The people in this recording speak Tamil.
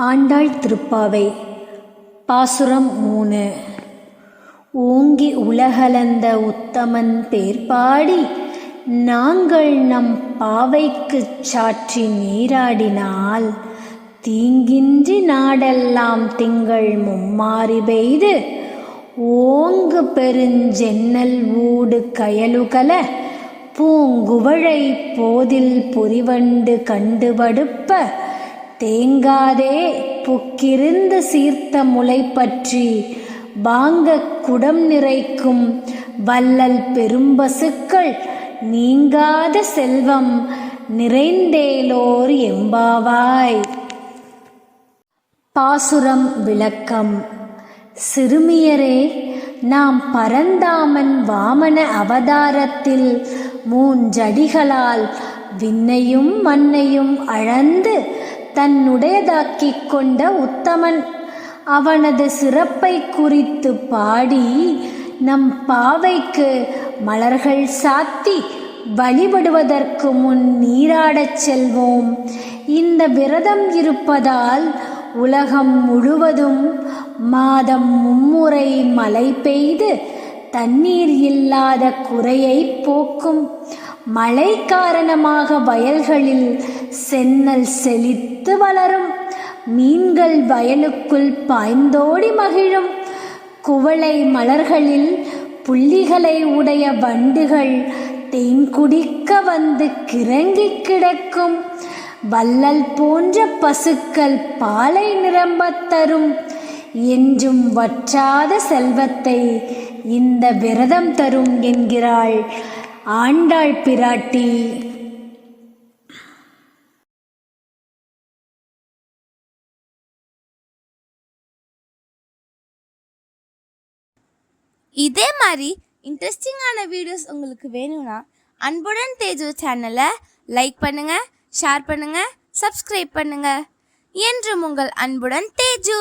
ஆண்டாள் திருப்பாவை. பாசுரம் மூணு. ஓங்கி உலகலந்த உத்தமன் பேர் பாடி நாங்கள் நம் பாவைக்குச் சாற்றி நீராடினால் தீங்கின்றி நாடெல்லாம் திங்கள் மும்மாறி பெய்து ஓங்கு பெருஞ்சென்னல் ஊடு கயலுகல பூங்குவழை போதில் பொறிவண்டு கண்டுபடுப்ப தேங்காதே புக்கிருந்து சீர்த்த முளை பற்றி வாங்கக் குடம் நிறைக்கும் வள்ளல் பெரும்பசுக்கள் நீங்காத செல்வம் நிறைந்தேலோர் எம்பாவாய். பாசுரம் விளக்கம். சிறுமியரே நாம் பரந்தாமன் வாமன அவதாரத்தில் மூஞ்சடிகளால் விண்ணையும் மண்ணையும் அளந்து தன்னுடையதாக்கிக் கொண்ட உத்தமன். அவனது சிறப்பை குறித்து பாடி நம் பாவைக்கு மலர்கள் சாத்தி வழிபடுவதற்கு முன் நீராடச் செல்வோம். இந்த விரதம் இருப்பதால் உலகம் முழுவதும் மாதம் மும்முறை மழை பெய்து தண்ணீர் இல்லாத குறையை போக்கும். மழை காரணமாக வயல்களில் சென்னல் செழித்து வளரும். மீன்கள் வயலுக்குள் பாய்ந்தோடி மகிழும். குவளை மலர்களில் புள்ளிகளை உடைய வண்டுகள் தேன் குடிக்க வந்து கிறங்கி கிடக்கும். வள்ளல் போன்ற பசுக்கள் பாலை நிரம்பத் தரும். என்றும் வற்றாத செல்வத்தை இந்த விரதம் தரும் என்கிறாள் ஆண்டாள் பிராட்டி. இதே மாதிரி இன்ட்ரெஸ்டிங்கான வீடியோஸ் உங்களுக்கு வேணும்னா அன்புடன் தேஜு சேனலை லைக் பண்ணுங்க ஷேர் பண்ணுங்க சப்ஸ்கிரைப் பண்ணுங்க. என்றும் உங்கள் அன்புடன் தேஜு.